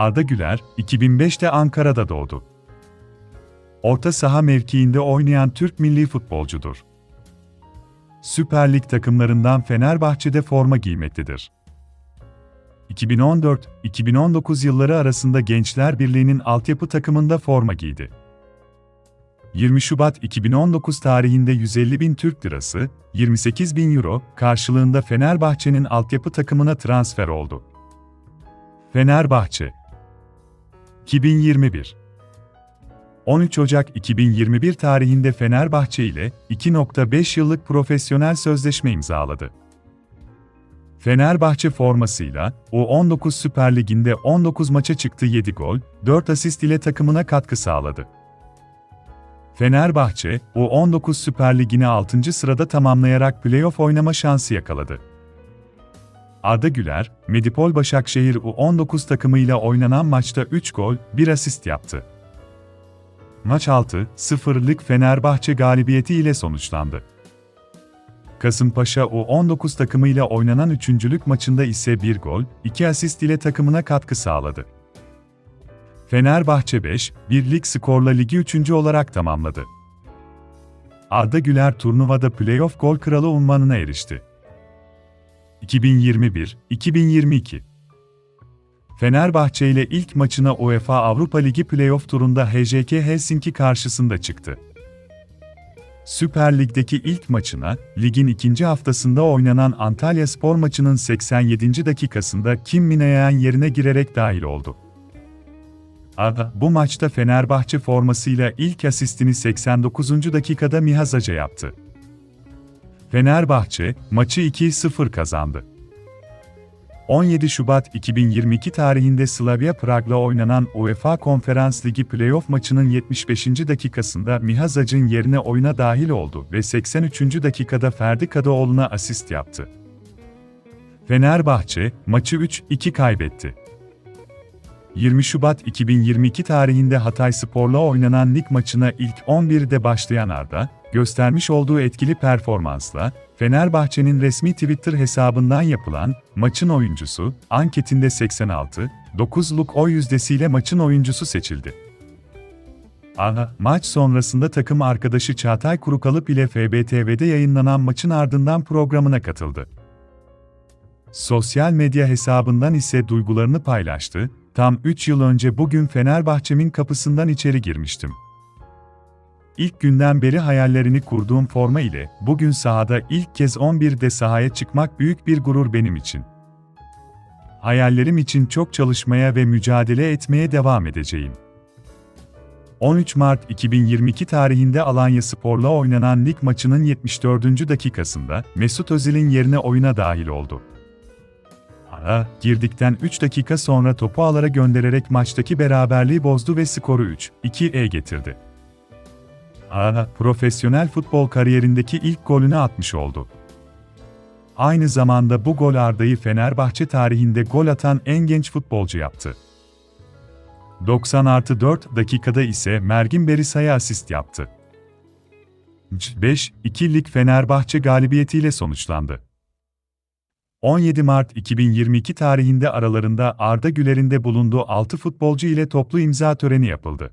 Arda Güler, 2005'te Ankara'da doğdu. Orta saha mevkiinde oynayan Türk milli futbolcudur. Süper Lig takımlarından Fenerbahçe'de forma giymektedir. 2014-2019 yılları arasında Gençler Birliği'nin altyapı takımında forma giydi. 20 Şubat 2019 tarihinde 150 bin Türk Lirası, 28 bin Euro karşılığında Fenerbahçe'nin altyapı takımına transfer oldu. Fenerbahçe 2021 13 Ocak 2021 tarihinde Fenerbahçe ile 2.5 yıllık profesyonel sözleşme imzaladı. Fenerbahçe formasıyla U19 Süper Ligi'nde 19 maça çıktı 7 gol, 4 asist ile takımına katkı sağladı. Fenerbahçe, U19 Süper Ligi'ni 6. sırada tamamlayarak playoff oynama şansı yakaladı. Arda Güler, Medipol Başakşehir U19 takımıyla oynanan maçta 3 gol, 1 asist yaptı. Maç 6-0'lık Fenerbahçe galibiyeti ile sonuçlandı. Kasımpaşa U19 takımıyla oynanan üçüncülük maçında ise 1 gol, 2 asist ile takımına katkı sağladı. Fenerbahçe 5, birlik skorla ligi 3. olarak tamamladı. Arda Güler turnuvada playoff gol kralı unvanına erişti. 2021-2022 Fenerbahçe ile ilk maçına UEFA Avrupa Ligi playoff turunda HJK Helsinki karşısında çıktı. Süper Lig'deki ilk maçına, ligin ikinci haftasında oynanan Antalya Spor maçının 87. dakikasında Kim Minayan yerine girerek dahil oldu. Arda, bu maçta Fenerbahçe formasıyla ilk asistini 89. dakikada Mihazaca yaptı. Fenerbahçe, maçı 2-0 kazandı. 17 Şubat 2022 tarihinde Slavia Prag'la oynanan UEFA Konferans Ligi playoff maçının 75. dakikasında Mihazac'ın yerine oyuna dahil oldu ve 83. dakikada Ferdi Kadıoğlu'na asist yaptı. Fenerbahçe, maçı 3-2 kaybetti. 20 Şubat 2022 tarihinde Hatay Spor'la oynanan lig maçına ilk 11'de başlayan Arda, göstermiş olduğu etkili performansla, Fenerbahçe'nin resmi Twitter hesabından yapılan maçın oyuncusu anketinde 86, 9'luk oy yüzdesiyle maçın oyuncusu seçildi. Aha, maç sonrasında takım arkadaşı Çağatay Kurukalıp ile FBTV'de yayınlanan maçın ardından programına katıldı. Sosyal medya hesabından ise duygularını paylaştı, tam 3 yıl önce bugün Fenerbahçe'min kapısından içeri girmiştim. İlk günden beri hayallerini kurduğum forma ile bugün sahada ilk kez 11'de sahaya çıkmak büyük bir gurur benim için. Hayallerim için çok çalışmaya ve mücadele etmeye devam edeceğim. 13 Mart 2022 tarihinde Alanya Spor'la oynanan lig maçının 74. dakikasında Mesut Özil'in yerine oyuna dahil oldu. Ara, girdikten 3 dakika sonra topu alara göndererek maçtaki beraberliği bozdu ve skoru 3-2'e getirdi. Ara, profesyonel futbol kariyerindeki ilk golünü atmış oldu. Aynı zamanda bu gol Arda'yı Fenerbahçe tarihinde gol atan en genç futbolcu yaptı. 90 artı 4 dakikada ise Mergin Berisay'a asist yaptı. 5-2 lig Fenerbahçe galibiyetiyle sonuçlandı. 17 Mart 2022 tarihinde aralarında Arda Güler'in de bulunduğu 6 futbolcu ile toplu imza töreni yapıldı.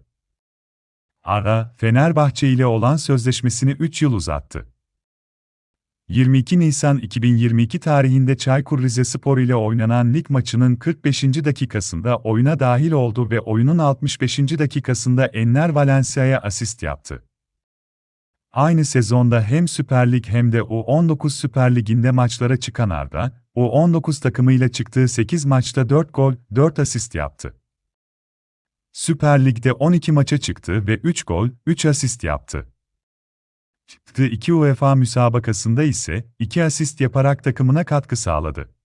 Arda, Fenerbahçe ile olan sözleşmesini 3 yıl uzattı. 22 Nisan 2022 tarihinde Çaykur Rizespor ile oynanan lig maçının 45. dakikasında oyuna dahil oldu ve oyunun 65. dakikasında Enner Valencia'ya asist yaptı. Aynı sezonda hem Süper Lig hem de U19 Süper Lig'inde maçlara çıkan Arda, U19 takımıyla çıktığı 8 maçta 4 gol, 4 asist yaptı. Süper Lig'de 12 maça çıktı ve 3 gol, 3 asist yaptı. Çıktığı 2 UEFA müsabakasında ise 2 asist yaparak takımına katkı sağladı.